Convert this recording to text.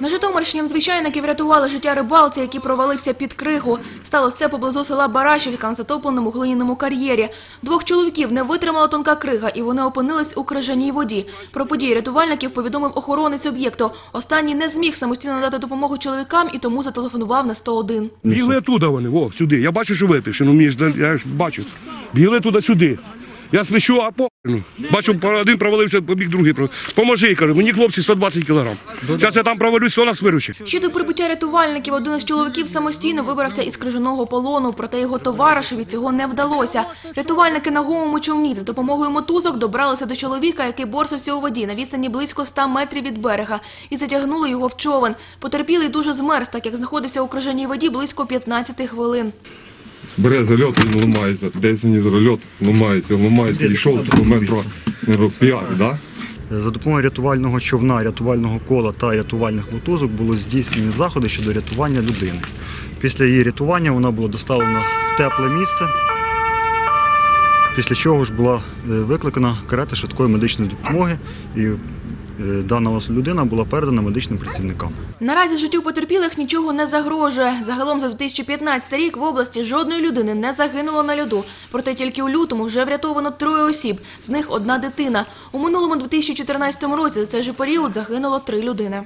На Житомирщині надзвичайники врятували життя рибалці, який провалився під кригу. Сталося це поблизу села Барашівка на затопленому глиняному кар'єрі. Двох чоловіків не витримала тонка крига, і вони опинились у крижаній воді. Про події рятувальників повідомив охоронець об'єкту. Останній не зміг самостійно надати допомогу чоловікам і тому зателефонував на 101. Бігли туди вони, о, сюди. Я бачу, що випивши, ну я ж бачу. Бігли туди сюди. Я свищу, а по ну. Бачу, один провалився, побіг другий. Поможи, кажу, мені хлопці 120 кілограм. Зараз я там провалюсь, вона виручить. Ще до прибуття рятувальників один із чоловіків самостійно вибрався із крижаного полону, проте його товаришеві цього не вдалося. Рятувальники на гумому човні за допомогою мотузок добралися до чоловіка, який борсався у воді на відстані близько 100 метрів від берега, і затягнули його в човен. Потерпілий дуже змерз, так як знаходився у крижаній воді близько 15 хвилин. Бере зальот, він ламається, десь не зальот, ламається, ламається, йшов тут метро метро п'ять, да? За допомогою рятувального човна, рятувального кола та рятувальних мотузок було здійснені заходи щодо рятування людини. Після її рятування вона була доставлена в тепле місце, після чого ж була е, викликана карета швидкої медичної допомоги і дана людина була передана медичним працівникам. Наразі життю потерпілих нічого не загрожує. Загалом за 2015 рік в області жодної людини не загинуло на льоду. Проте тільки у лютому вже врятовано троє осіб, з них одна дитина. У минулому 2014 році за цей же період загинуло три людини.